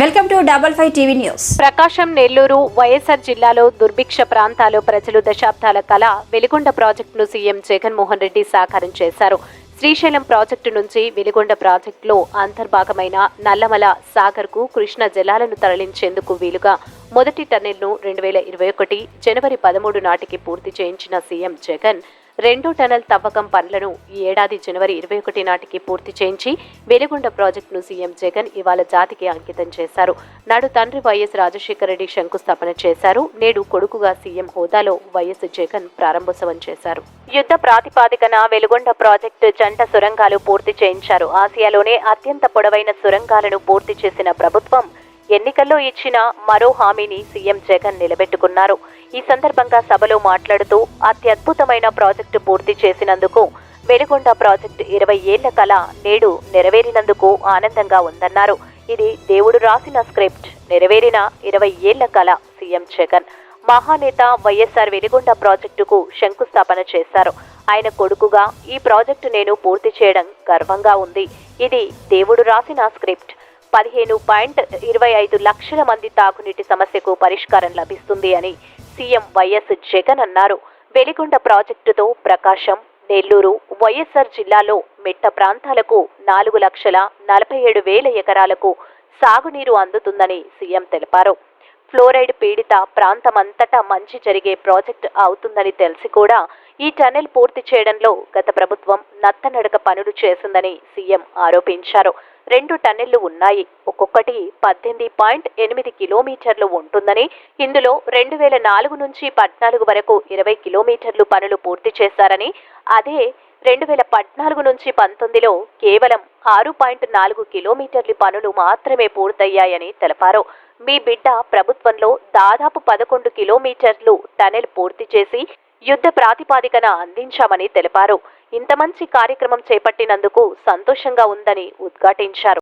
Welcome to double five TV news. Prakasam Nellore YSR జిల్లాలో దుర్భిక్ష ప్రాంతాలు ప్రజలు దశాబ్దాల కళ వెలిగొండ ప్రాజెక్టును సీఎం జగన్మోహన్ రెడ్డి సాకారం చేశారు. శ్రీశైలం ప్రాజెక్టు నుంచి వెలిగొండ ప్రాజెక్టులో అంతర్భాగమైన నల్లమల సాగర్కు కృష్ణ జలాలను తరలించేందుకు వీలుగా మొదటి టన్నెల్ను రెండు వేల ఇరవై ఒకటి జనవరి పదమూడు నాటికి పూర్తి చేయించిన సీఎం జగన్ రెండో టనల్ తవ్వకం పనులను ఈ ఏడాది జనవరి ఇరవై ఒకటి నాటికి పూర్తి చేయించి వెలిగొండ ప్రాజెక్టును సీఎం జగన్ ఇవాళ జాతికి అంకితం చేశారు. నాడు తండ్రి వైఎస్ రాజశేఖర రెడ్డి శంకుస్థాపన చేశారు. నేడు కొడుకుగా సీఎం హోదాలో వైఎస్ జగన్ ప్రారంభోత్సవం చేశారు. యుద్ధ ప్రాతిపాదికన వెలుగొండ ప్రాజెక్టు జంట సొరంగాలు పూర్తి చేయించారు. ఆసియాలోనే అత్యంత పొడవైన సొరంగాలను పూర్తి చేసిన ప్రభుత్వం ఎన్నికల్లో ఇచ్చిన మరో హామీని సీఎం జగన్ నిలబెట్టుకున్నారు. ఈ సందర్భంగా సభలో మాట్లాడుతూ అత్యద్భుతమైన ప్రాజెక్టు పూర్తి చేసినందుకు వెలుగొండ ప్రాజెక్టు ఇరవై ఏళ్ళ కళ నేడు నెరవేరినందుకు ఆనందంగా ఉందన్నారు. ఇది దేవుడు రాసిన స్క్రిప్ట్ నెరవేరిన ఇరవై ఏళ్ళ కళ సీఎం జగన్. మహానేత వైఎస్ఆర్ వెలిగొండ ప్రాజెక్టుకు శంకుస్థాపన చేశారు. ఆయన కొడుకుగా ఈ ప్రాజెక్టు నేను పూర్తి చేయడం గర్వంగా ఉంది. ఇది దేవుడు రాసిన స్క్రిప్ట్ పదిహేను పాయింట్ ఇరవై ఐదు లక్షల మంది తాగునీటి సమస్యకు పరిష్కారం లభిస్తుంది అని సీఎం వైఎస్ జగన్ అన్నారు. వెలిగొండ ప్రాజెక్టుతో ప్రకాశం నెల్లూరు వైఎస్ఆర్ జిల్లాలో మెట్ట ప్రాంతాలకు నాలుగు లక్షల నలభై ఏడు వేల ఎకరాలకు సాగునీరు అందుతుందని సీఎం తెలిపారు. ఫ్లోరైడ్ పీడిత ప్రాంతమంతటా మంచి జరిగే ప్రాజెక్ట్ అవుతుందని తెలిసి కూడా ఈ టన్నెల్ పూర్తి చేయడంలో గత ప్రభుత్వం నత్తనడక పనులు చేసిందని సీఎం ఆరోపించారు. రెండు టన్నెళ్ళు ఉన్నాయి. ఒక్కొక్కటి పద్దెనిమిది పాయింట్ ఎనిమిది కిలోమీటర్లు ఉంటుందని ఇందులో రెండు వేల నాలుగు నుంచి పద్నాలుగు వరకు ఇరవై కిలోమీటర్లు పనులు పూర్తి చేశారని అదే రెండు వేల పద్నాలుగు నుంచి పంతొమ్మిదిలో కేవలం ఆరు పాయింట్ నాలుగు కిలోమీటర్ల పనులు మాత్రమే పూర్తయ్యాయని తెలిపారు. మీ బిడ్డ ప్రభుత్వంలో దాదాపు పదకొండు కిలోమీటర్లు టనెల్ పూర్తి చేసి యుద్ధ ప్రాతిపాదికన అందించామని తెలిపారు. ఇంత మంచి కార్యక్రమం చేపట్టినందుకు సంతోషంగా ఉందని ఉద్ఘాటించారు.